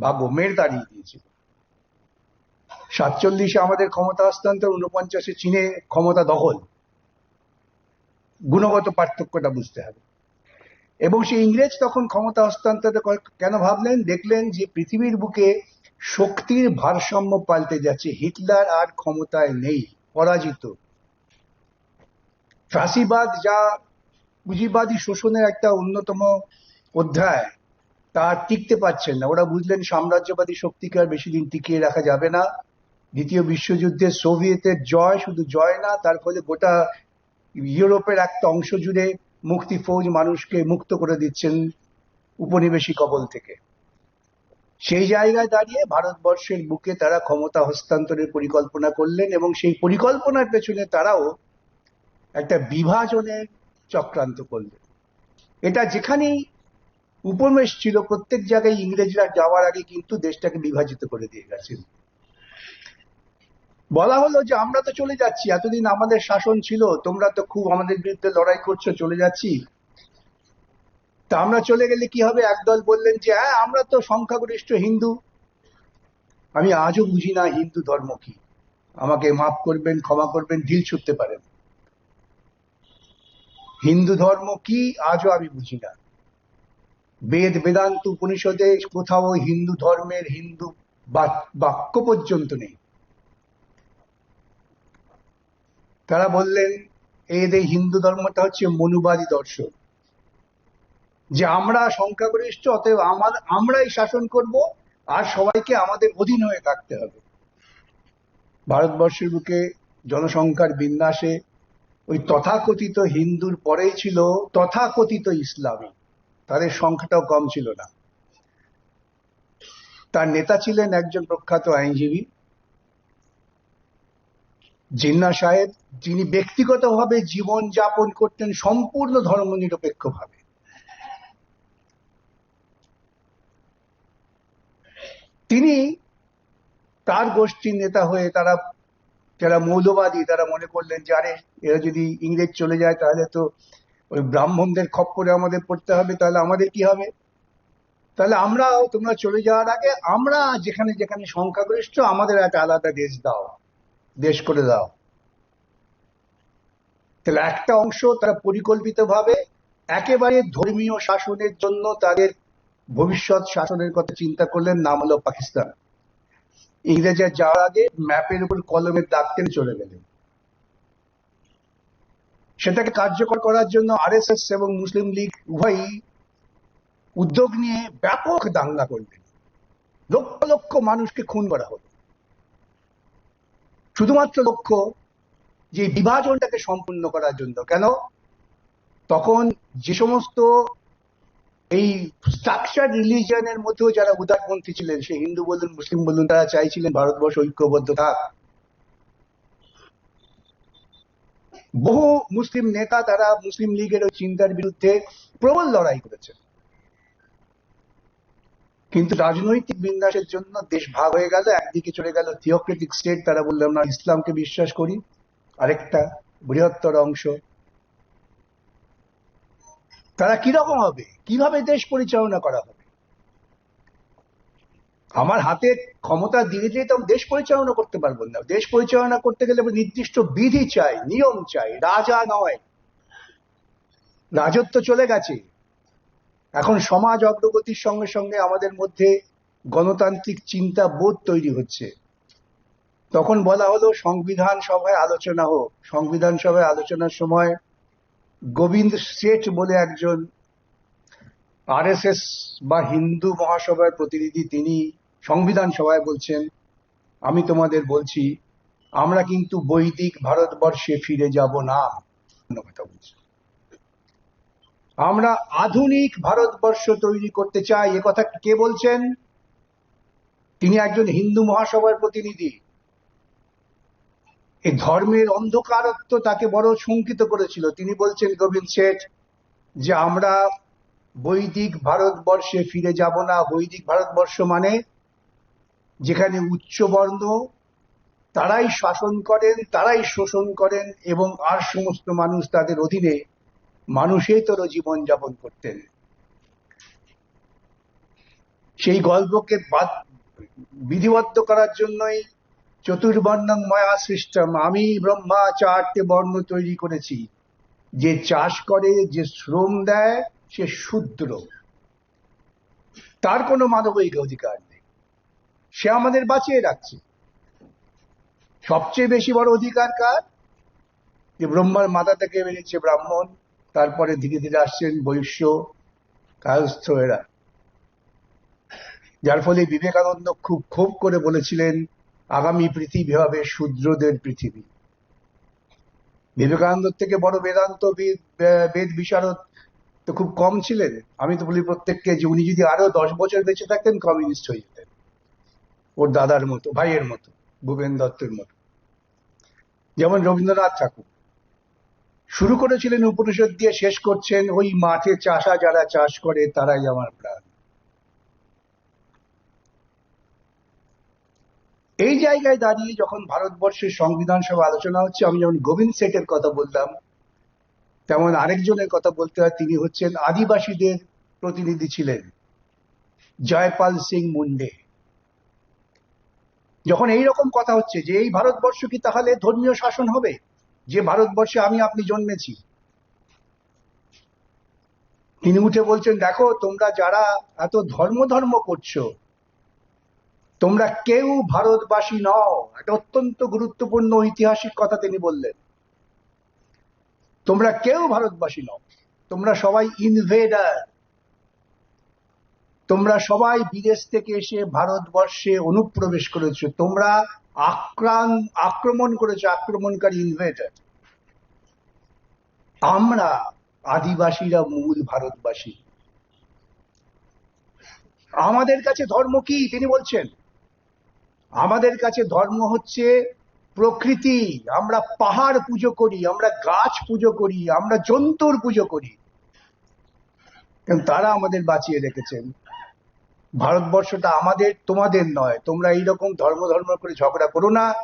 ভাবো মেয়ের দাঁড়িয়ে দিয়েছিল। সাতচল্লিশে আমাদের ক্ষমতা হস্তান্তর উনপঞ্চাশে চীনে ক্ষমতা দখল। গুণগত পার্থক্যটা বুঝতে হবে। এবং সেই ইংরেজ তখন ক্ষমতা হস্তান্তর কেন ভাবলেন? দেখলেন যে পৃথিবীর বুকে শক্তির ভারসাম্য পাল্টে যাচ্ছে। হিটলার আর ক্ষমতায় নেই, পরাজিত। ফ্যাসিবাদ যা পুঁজিবাদী শোষণের একটা অন্যতম অধ্যায়। তা টিকতে পারছেন না। ওরা বুঝলেন সাম্রাজ্যবাদী শক্তিকে আর বেশি দিন টিকিয়ে রাখা যাবে না। দ্বিতীয় বিশ্বযুদ্ধে সোভিয়েতের জয় শুধু জয় না, তার ফলে গোটা ইউরোপের একটা অংশ জুড়ে মুক্তি ফৌজ মানুষকে মুক্ত করে দিচ্ছেন উপনিবেশিক কবল থেকে। সেই জায়গায় দাঁড়িয়ে ভারতবর্ষের বুকে তারা ক্ষমতা হস্তান্তরের পরিকল্পনা করলেন এবং সেই পরিকল্পনার পেছনে তারাও একটা বিভাজনের চক্রান্ত করলেন। এটা যেখানেই উপমেশ ছিল প্রত্যেক জায়গায় ইংরেজরা যাওয়ার আগে কিন্তু দেশটাকে বিভাজিত করে দিয়ে গেছেন বলা হলো যে আমরা তো চলে যাচ্ছি, এতদিন আমাদের শাসন ছিল, তোমরা তো খুব আমাদের বিরুদ্ধে লড়াই করছ, চলে যাচ্ছি। তা আমরা চলে গেলে কি হবে? একদল বললেন যে হ্যাঁ আমরা তো সংখ্যাগরিষ্ঠ হিন্দু। আমি আজও বুঝি না হিন্দু ধর্ম কি। আমাকে মাফ করবেন, ক্ষমা করবেন, ঢিল ছুটতে পারেন। হিন্দু ধর্ম কি? আজও আমি বুঝি না। বেদ বেদান্ত উপনিষদে কোথাও হিন্দু ধর্মের হিন্দু বাক্য পর্যন্ত নেই। তারা বললেন এদের হিন্দু ধর্মটা হচ্ছে মনুবাদী দর্শন। যে আমরা সংখ্যাগরিষ্ঠ, অতএব আমার, আমরাই শাসন করব, আর সবাইকে আমাদের অধীন হয়ে থাকতে হবে। ভারতবর্ষের বুকে জনসংখ্যার বিন্যাসে ওই তথাকথিত হিন্দুর পরেই ছিল তথাকথিত ইসলামী। তাদের সংখ্যাটাও কম ছিল না। তার নেতা ছিলেন একজন প্রখ্যাত আইনজীবী, জিন্না সাহেব, যিনি ব্যক্তিগতভাবে জীবন যাপন করতেন সম্পূর্ণ ধর্মনিরপেক্ষভাবে। তিনি তার গোষ্ঠীর নেতা হয়ে তারা, যারা মৌলবাদী, তারা মনে করলেন যে, আরে, এরা যদি ইংরেজ চলে যায়, তাহলে তো ওই ব্রাহ্মণদের খপ্পরে আমাদের পড়তে হবে, তাহলে আমাদের কি হবে? তাহলে আমরাও, তোমরা চলে যাওয়ার আগে আমরা যেখানে যেখানে সংখ্যাগরিষ্ঠ, আমাদের একটা আলাদা দেশ দাও, দেশ করে দাও। তাহলে একটা অংশ তারা পরিকল্পিতভাবে একেবারে ধর্মীয় শাসনের জন্য তাদের ভবিষ্যৎ শাসনের কথা চিন্তা করলেন, নাম হলো পাকিস্তান। ইংরেজরা যাওয়ার আগে ম্যাপের উপর কলমের দাগ টেনে চলে গেলেন। সেটাকে কার্যকর করার জন্য আরএসএস এবং মুসলিম লীগ উভয়ই উদ্যোগ নিয়ে ব্যাপক দাঙ্গা করলেন লক্ষ লক্ষ মানুষকে খুন করা হলো। শুধুমাত্র লক্ষ্য যে বিভাজনটাকে সম্পূর্ণ করার জন্য। কেন? তখন যে সমস্ত এই স্ট্রাকচার রিলিজিয়নের মধ্যেও যারা উদারপন্থী ছিলেন সে হিন্দু বলুন, মুসলিম বলুন, তারা চাইছিলেন ভারতবর্ষ ঐক্যবদ্ধ থাক। বহু মুসলিম নেতা তারা মুসলিম লীগের ওই চিন্তার বিরুদ্ধে প্রবল লড়াই করেছেন কিন্তু রাজনৈতিক বিন্যাসের জন্য দেশ ভাগ হয়ে গেল, একদিকে চলে গেল থিওক্রেটিক স্টেট তারা বলল, আমরা ইসলামকে বিশ্বাস করি। আরেকটা বৃহত্তর অংশ। তারা কীরকম হবে? কীভাবে দেশ পরিচালনা করা হবে? আমার হাতে ক্ষমতা দিয়ে দিয়ে তো দেশ পরিচালনা করতে পারব না। দেশ পরিচালনা করতে গেলে নির্দিষ্ট বিধি চাই, নিয়ম চাই, রাজা নয়। রাজত্ব চলে গেছে। এখন সমাজ অগ্রগতির সঙ্গে সঙ্গে আমাদের মধ্যে গণতান্ত্রিক চিন্তা বোধ তৈরি হচ্ছে। তখন বলা হলো, সংবিধান সভায় আলোচনা হোক। সংবিধান সভায় আলোচনার সময় গোবিন্দ শেঠ বলে একজন আরএসএস বা হিন্দু মহাসভার প্রতিনিধি, তিনি সংবিধান সভায় বলছেন, আমি তোমাদের বলছি, আমরা কিন্তু বৈদিক ভারতবর্ষে ফিরে যাব না। আমরা আধুনিক ভারতবর্ষ তৈরি করতে চাই, এ কথা কে বলছেন? তিনি একজন হিন্দু মহাসভার প্রতিনিধি। এই ধর্মের অন্ধকারত্ব তাকে বড় শঙ্কিত করেছিল। তিনি বলছেন, গোবিন্দ শেঠ, যে আমরা বৈদিক ভারতবর্ষে ফিরে যাব না। বৈদিক ভারতবর্ষ মানে যেখানে উচ্চবর্ণ তারাই শাসন করেন, তারাই শোষণ করেন এবং আর সমস্ত মানুষ তাদের অধীনে মানুষের তোর জীবন যাপন করতেন। সেই গল্পকে বাদ- বিধিবদ্ধ করার জন্যই চতুর্বর্ণং ময়া সৃষ্টম, আমি ব্রহ্মা চারটে বর্ণ তৈরি করেছি। যে চাষ করে, যে শ্রম দেয়, সে শূদ্র। তার কোনো মানবিক অধিকার নেই। সে আমাদের বাঁচিয়ে রাখছে। সবচেয়ে বেশি বড় অধিকার কার? যে ব্রহ্মার মাথা থেকে বেরিয়েছে ব্রাহ্মণ, তারপরে ধীরে ধীরে আসছেন বৈশ্য কায়স্থ এরা। যার ফলে বিবেকানন্দ খুব ক্ষোভ করে বলেছিলেন, আগামী পৃথিবী হবে শূদ্রদের পৃথিবী। বিবেকানন্দ থেকে বড় বেদান্ত বেদ বিশারদ তো খুব কম ছিলেন। আমি তো বলি প্রত্যেককে যে উনি যদি আরও দশ বছর বেঁচে থাকতেন কমিউনিস্ট হয়ে ওর দাদার মতো, ভাইয়ের মতো, ভূপেন দত্তের মতো। যেমন রবীন্দ্রনাথ ঠাকুর। শুরু করেছিলেন উপনিষদ দিয়ে, শেষ করছেন, ওই মাঠে চাষা যারা চাষ করে, তারাই আমার প্রাণ। এই জায়গায় দাঁড়িয়ে যখন ভারতবর্ষের সংবিধান সভা আলোচনা হচ্ছে, আমি যেমন গোবিন্দ সেটের কথা বললাম, তেমন আরেকজনের কথা বলতে হয়, তিনি হচ্ছেন আদিবাসীদের প্রতিনিধি ছিলেন, জয়পাল সিং মুন্ডে। যখন এই রকম কথা হচ্ছে যে এই ভারতবর্ষ কি তাহলে ধর্মীয় শাসন হবে? যে ভারতবর্ষে আমি আপনি জন্মেছি। তিনি উঠে বলছেন, দেখো, তোমরা যারা এত ধর্ম ধর্ম করছ, তোমরা কেউ ভারতবাসী নও। একটা অত্যন্ত গুরুত্বপূর্ণ ঐতিহাসিক কথা তিনি বললেন। তোমরা কেউ ভারতবাসী নও, তোমরা সবাই ইনভেডার তোমরা সবাই বিদেশ থেকে এসে ভারতবর্ষে অনুপ্রবেশ করেছ। তোমরা আক্রান, আক্রমণ করেছ, আক্রমণকারী ইনভেডার আমরা আদিবাসীরা মূল ভারতবাসী। আমাদের কাছে ধর্ম কি? তিনি বলছেন, আমাদের কাছে ধর্ম হচ্ছে প্রকৃতি। আমরা পাহাড় পুজো করি, আমরা গাছ পুজো করি, আমরা জন্তুর পুজো করি। তারা আমাদের বাঁচিয়ে রেখেছেন। ভারতবর্ষটা আমাদের, তোমাদের নয়। তোমরা এইরকম ধর্ম ধর্ম করে ঝগড়া করো না।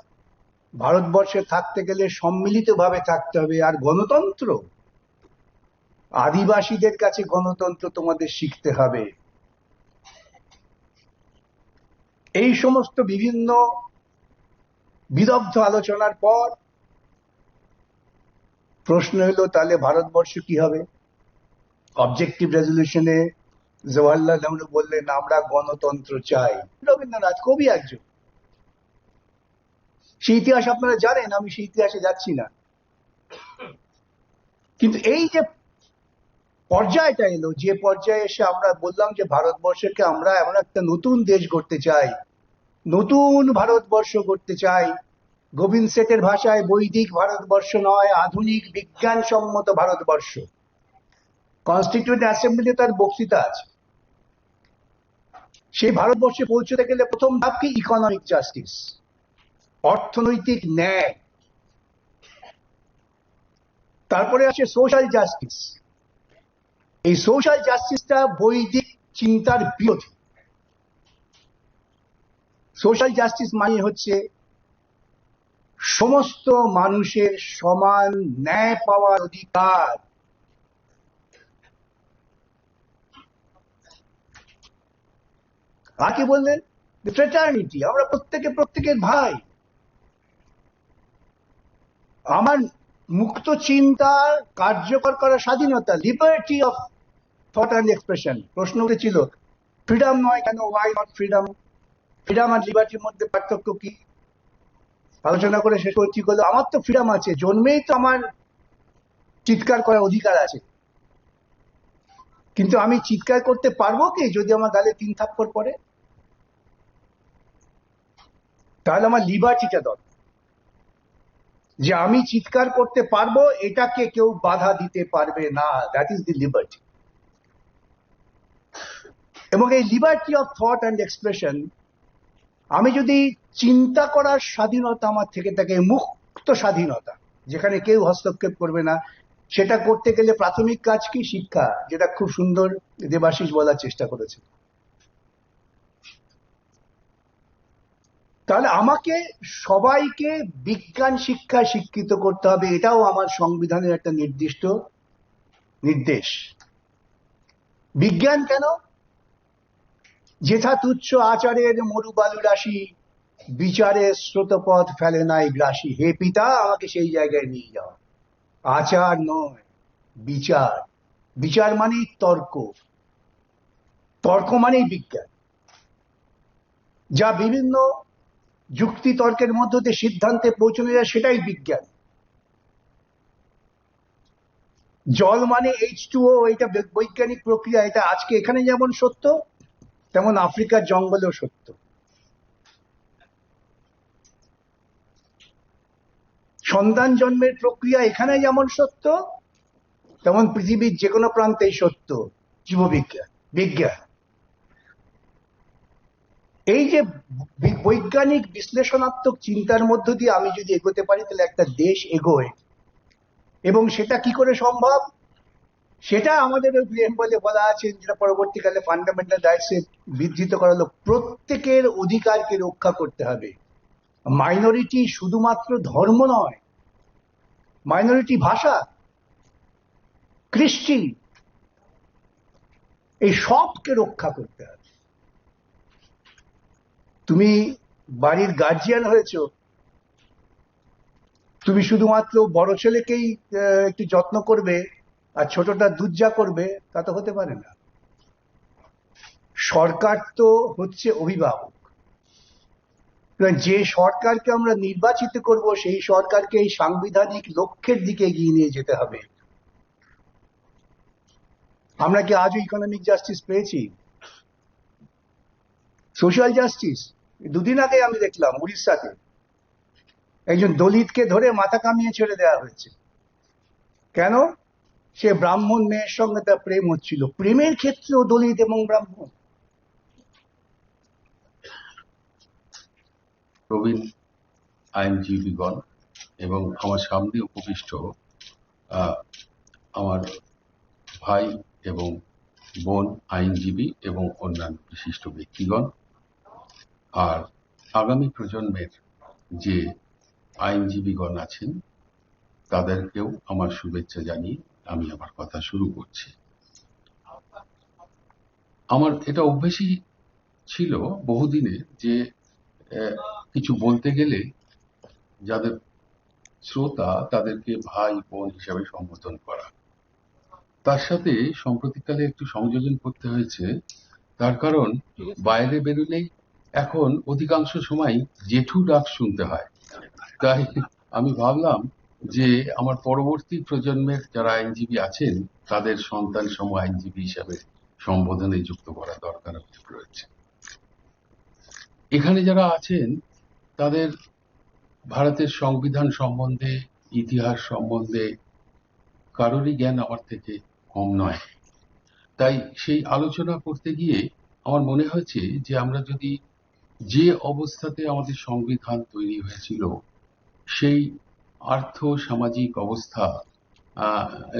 ভারতবর্ষে থাকতে গেলে সম্মিলিতভাবে থাকতে হবে। আর গণতন্ত্র? আদিবাসীদের কাছে গণতন্ত্র তোমাদের শিখতে হবে। এই সমস্ত বিভিন্ন বিদগ্ধ আলোচনার পর প্রশ্ন হলো তাহলে ভারতবর্ষ কি হবে? অবজেক্টিভ রেজলিউশনে জওয়াহরলাল নেহরু বললেন, আমরা গণতন্ত্র চাই। রবীন্দ্রনাথ কবি একজন। সেই ইতিহাস আপনারা জানেন, আমি সেই ইতিহাসে যাচ্ছি না। কিন্তু এই যে পর্যায়টা এলো, যে পর্যায়ে এসে আমরা বললাম যে ভারতবর্ষকে আমরা এমন একটা নতুন দেশ গড়তে চাই, নতুন ভারতবর্ষ করতে চাই। গোবিন্দ সেটের ভাষায় বৈদিক ভারতবর্ষ নয়, আধুনিক বিজ্ঞানসম্মত ভারতবর্ষ। কনস্টিটিউন্ট অ্যাসেম্বলি তার বক্তৃতা আছে। সেই ভারতবর্ষে পৌঁছতে গেলে প্রথম ধাপ কি? ইকোনমিক জাস্টিস অর্থনৈতিক ন্যায়। তারপরে আসে সোশ্যাল জাস্টিস এই সোশ্যাল জাস্টিসটা বৈদিক চিন্তার বিরোধী। সোশ্যাল জাস্টিস মানে হচ্ছে সমস্ত মানুষের সমান ন্যায় পাওয়ার অধিকার। আর বললেন? ফ্রেটার্নিটি আমরা প্রত্যেকে প্রত্যেকের ভাই। আমার মুক্ত চিন্তা কার্যকর করার স্বাধীনতা liberty of thought and expression প্রশ্ন উঠেছিল ফ্রিডম নয় কেন? ওয়াই নট ফ্রিডম ফ্রিডম আর লিবার্টির মধ্যে পার্থক্য কি? আলোচনা করে শেষ করছি হলো আমার তো ফ্রিডম আছে, জন্মেই তো আমার চিৎকার করার অধিকার আছে। কিন্তু আমি চিৎকার করতে পারব কি? যদি আমার গালে তিন থাপ্পড় পড়ে? তাহলে আমার লিবার্টিটা দরকার। যে আমি চিৎকার করতে পারব, এটাকে কেউ বাধা দিতে পারবে না। দ্যাট ইজ দি লিবার্টি এবং এই liberty of thought and expression আমি যদি চিন্তা করার স্বাধীনতা আমার থেকে থাকে, মুক্ত স্বাধীনতা, যেখানে কেউ হস্তক্ষেপ করবে না, সেটা করতে গেলে প্রাথমিক কাজ কি? শিক্ষা, যেটা খুব সুন্দর দেবাশিস বলার চেষ্টা করেছে। তাহলে আমাকে সবাইকে বিজ্ঞান শিক্ষায় শিক্ষিত করতে হবে, এটাও আমার সংবিধানের একটা নির্দিষ্ট নির্দেশ। বিজ্ঞান কেন? যেথা তুচ্ছ আচারের মরুবালু রাশি, বিচারে স্রোতপথ ফেলে নাই গ্রাসী। হে পিতা, আমাকে সেই জায়গায় নিয়ে যাও। আচার নয়, বিচার। বিচার মানেই তর্ক। তর্ক মানেই বিজ্ঞান। যা বিভিন্ন যুক্তি তর্কের মধ্য দিয়ে সিদ্ধান্তে পৌঁছানো যায়, সেটাই বিজ্ঞান। জল মানে এইচ টু ও এটা বৈজ্ঞানিক প্রক্রিয়া, এটা আজকে এখানে যেমন সত্য, তেমন আফ্রিকার জঙ্গলেও সত্য। সন্তান জন্মের প্রক্রিয়া এখানে যেমন সত্য, তেমন পৃথিবীর যে কোনো প্রান্তেই সত্য। জীববিজ্ঞান, বিজ্ঞান। এই যে বৈজ্ঞানিক বিশ্লেষণাত্মক চিন্তার মধ্য দিয়ে আমি যদি এগোতে পারি, তাহলে একটা দেশ এগোয়। এবং সেটা কি করে সম্ভব? সেটা আমাদের ওই বলে বলা আছে, যেটা পরবর্তীকালে ফান্ডামেন্টাল রাইটসে বিধৃত করা হলো। প্রত্যেকের অধিকারকে রক্ষা করতে হবে। মাইনরিটি শুধুমাত্র ধর্ম নয় মাইনরিটি ভাষা, কৃষ্টি, এই সবকে রক্ষা করতে হবে। তুমি বাড়ির গার্জিয়ান হয়েছো। তুমি শুধুমাত্র বড় ছেলেকেই একটু যত্ন করবে আর ছোটটা দুধ করবে, তা তো হতে পারে না। সরকার তো হচ্ছে অভিভাবক। যে সরকারকে আমরা নির্বাচিত করব, সেই সরকারকে এই সাংবিধানিক লক্ষ্যের দিকে এগিয়ে নিয়ে যেতে হবে। আমরা কি আজও ইকোনমিক জাস্টিস পেয়েছি? সোশ্যাল জাস্টিস দুদিন আগে আমি দেখলাম উড়িষ্যাতে। একজন দলিতকে ধরে মাথা কামিয়ে ছেড়ে দেওয়া হয়েছে। কেন? সে ব্রাহ্মণ মেয়ের সঙ্গে তার প্রেম হচ্ছিল। প্রেমের ক্ষেত্রেও দলিত এবং ব্রাহ্মণ। প্রবীণ আইনজীবীগণ এবং আমার সামনে উপবিষ্ট আমার ভাই এবং বোন আইনজীবী এবং অন্যান্য বিশিষ্ট ব্যক্তিগণ আর আগামী প্রজন্মের যে আইনজীবীগণ আছেন, তাদেরকেও আমার শুভেচ্ছা জানিয়ে আমি আমার কথা শুরু করছি। আমার এটা অভ্যেসই ছিল বহুদিনের যে কিছু বলতে গেলে যাদের শ্রোতা তাদেরকে ভাই বোন হিসাবে সম্বোধন করা। তার সাথে সম্প্রতিকালে একটু সংযোজন করতে হয়েছে। তার কারণ, বাইরে বেরোলেই এখন অধিকাংশ সময় জেঠু ডাক শুনতে হয়। তাই আমি ভাবলাম যে আমার পরবর্তী প্রজন্মের যারা আইনজীবী আছেন, তাদের সন্তান সম আইনজীবী হিসাবে সম্বোধনে যুক্ত করা দরকার রয়েছে। এখানে যারা আছেন, তাদের ভারতের সংবিধান সম্বন্ধে, ইতিহাস সম্বন্ধে কারোরই জ্ঞান আমার থেকে কম নয়। তাই সেই আলোচনা করতে গিয়ে আমার মনে হয়েছে যে আমরা যদি যে অবস্থাতে আমাদের সংবিধান তৈরি হয়েছিল, সেই আর্থ সামাজিক অবস্থা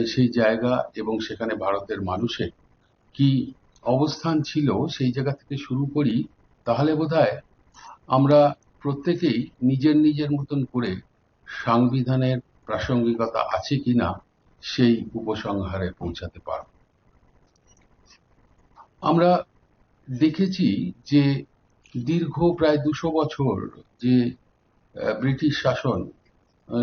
সেই জায়গা এবং সেখানে ভারতের মানুষের কি অবস্থান ছিল সেই জায়গা থেকে শুরু করি, তাহলে বোধহয় আমরা প্রত্যেকেই নিজের নিজের মতন করে সংবিধানের প্রাসঙ্গিকতা আছে কিনা সেই উপসংহারে পৌঁছাতে পারব। আমরা দেখেছি যে দীর্ঘ প্রায় দুশো বছর যে ব্রিটিশ শাসন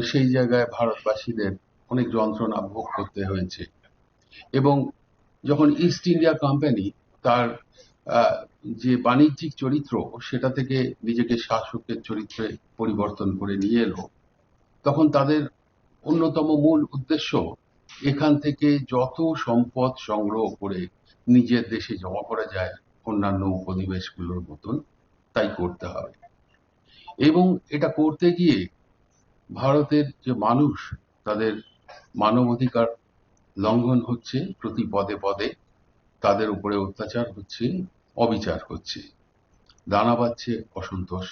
সেই জায়গায় ভারতবাসীদের অনেক যন্ত্রণা ভোগ করতে হয়েছে। এবং যখন ইস্ট ইন্ডিয়া কোম্পানি তার যে বাণিজ্যিক চরিত্র, সেটা থেকে নিজেকে শাসকের চরিত্রে পরিবর্তন করে নিয়ে এলো, তখন তাদের অন্যতম মূল উদ্দেশ্য এখান থেকে যত সম্পদ সংগ্রহ করে নিজের দেশে জমা করা যায় অন্যান্য উপনিবেশগুলোর মতন তাই করতে হবে এবং এটা করতে গিয়ে ভারতের যে মানুষ, তাদের মানবাধিকার লঙ্ঘন হচ্ছে, প্রতি পদে পদে তাদের উপরে অত্যাচার হচ্ছে, অবিচার হচ্ছে। দানা বাচ্ছে অসন্তোষ।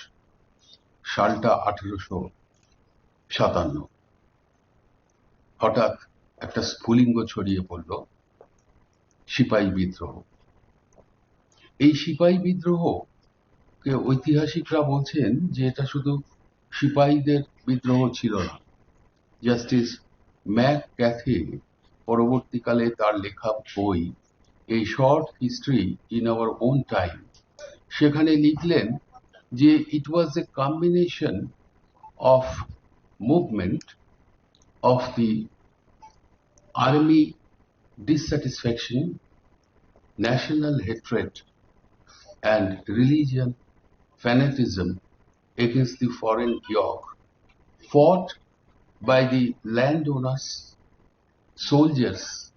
সালটা আঠেরোশো সাতান্ন। হঠাৎ একটা স্ফুলিঙ্গ ছড়িয়ে পড়ল, সিপাহী বিদ্রোহ। এই সিপাহী বিদ্রোহ ঐতিহাসিকরা বলছেন যে এটা শুধু সিপাহীদের বিদ্রোহ ছিল না। জাস্টিস ম্যাক ক্যাথে পরবর্তীকালে তার লেখা বই এই short history in our own time সেখানে লিখলেন যে it was a combination of movement of the army dissatisfaction, national hatred, and religion fanaticism against the foreign yoke, fought by the landowners, soldiers,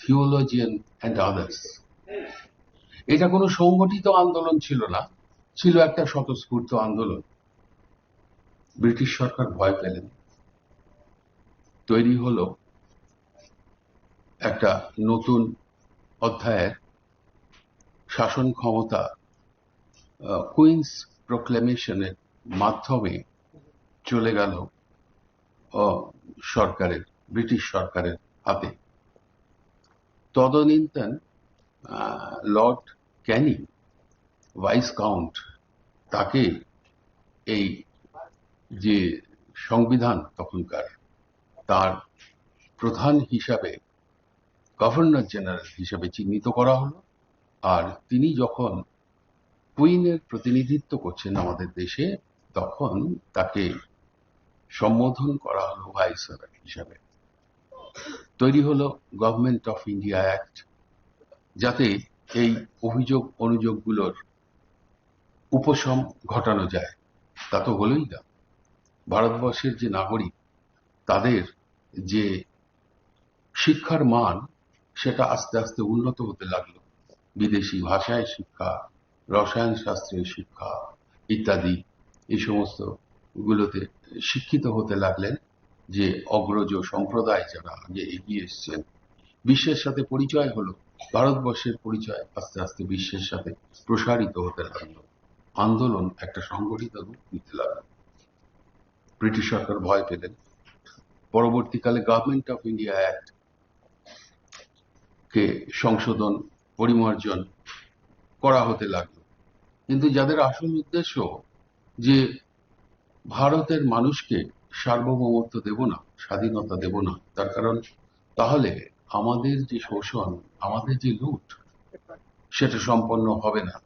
theologian, and others. এটা কোনো সংগঠিত আন্দোলন ছিল না ছিল একটা স্বতঃস্ফূর্ত আন্দোলন ব্রিটিশ সরকার ভয় পেলেন তৈরি হলো একটা নতুন অধ্যায়ের শাসন ক্ষমতা কুইন্স প্রোক্লেমেশনের মাধ্যমে চলে গেল সরকারের, ব্রিটিশ সরকারের হাতে। তদনীন্তন লর্ড ক্যানিং ভাইস কাউন্ট তাকে এই যে সংবিধান তখনকার, তার প্রধান হিসাবে গভর্নর জেনারেল হিসাবে চিহ্নিত করা হলো। আর তিনি যখন কুইনের প্রতিনিধিত্ব করছেন আমাদের দেশে, তখন তাকে সম্বোধন করা হলো ভাইসরয় হিসাবে। তৈরি হলো গভর্নমেন্ট অফ ইন্ডিয়া অ্যাক্ট যাতে এই অভিযোগ অনুযোগগুলোর উপশম ঘটানো যায়। তা তো হলোই না। ভারতবর্ষের যে নাগরিক, তাদের যে শিক্ষার মান, সেটা আস্তে আস্তে উন্নত হতে লাগল। বিদেশি ভাষায় শিক্ষা রসায়ন শাস্ত্রের শিক্ষা ইত্যাদি, এই সমস্ত গুলোতে শিক্ষিত হতে লাগলেন যে অগ্রজ সম্প্রদায় যারা আগে এগিয়ে এসছেন। বিশ্বের সাথে পরিচয় হলো, ভারতবর্ষের পরিচয় আস্তে আস্তে বিশ্বের সাথে প্রসারিত হতে লাগল। আন্দোলন একটা সংগঠিত রূপ নিতে লাগল। ব্রিটিশ সরকার ভয় পেলেন। পরবর্তীকালে গভর্নমেন্ট অফ ইন্ডিয়া অ্যাক্ট কে সংশোধন, পরিমার্জন করা হতে লাগল। কিন্তু যাদের আসল উদ্দেশ্য যে ভারতের মানুষকে সার্বভৌমত্ব দেব না, স্বাধীনতা দেব না, তার কারণ তাহলে আমাদের যে শোষণ, আমাদের যে লুট, সেটা সম্পন্ন হবে না।